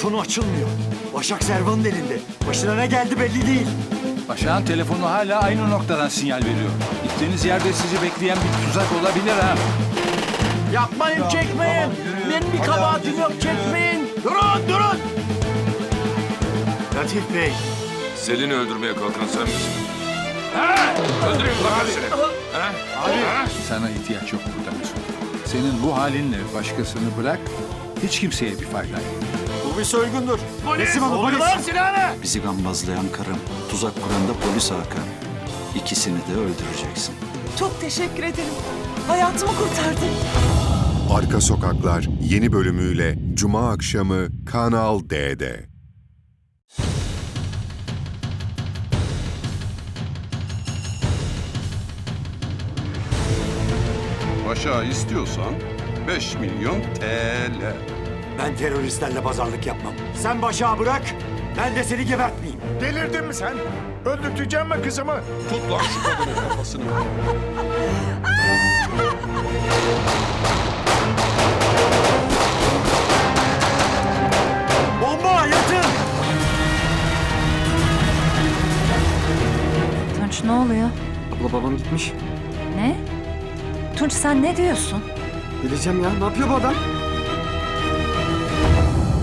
Telefonu açılmıyor. Başak Servan'ın elinde. Başına ne geldi belli değil. Başak'ın telefonu hala aynı noktadan sinyal veriyor. Gittiğiniz yerde sizi bekleyen bir tuzak olabilir ha. Yapmayın çekmeyin. Benim bir kabahatim yok çekmeyin. Durun durun. Latif Bey. Selin'i öldürmeye kalkan sen misin? Ha? Öldüreyim lan ben seni. Ha? Sana ihtiyaç yok burada Mesut. Senin bu halinle başkasını bırak, hiç kimseye bir fayda yok. Bir soygundur. Resim alın polis. Bizi gambazlayan karım, tuzak kuran da polis Hakan. İkisini de öldüreceksin. Çok teşekkür ederim. Hayatımı kurtardın. Arka Sokaklar yeni bölümüyle Cuma akşamı Kanal D'de. Başa istiyorsan 5 milyon TL. Ben teröristlerle pazarlık yapmam. Sen başa bırak. Ben de seni gebertmeyeyim. Delirdin mi sen? Öldürteceğim mi kızımı? Tut lan şu kadının kafasını. Bomba yatın. Tunç ne oluyor? Abla babam gitmiş. Ne? Tunç sen ne diyorsun? Bileceğim ya. Ne yapıyor bu adam?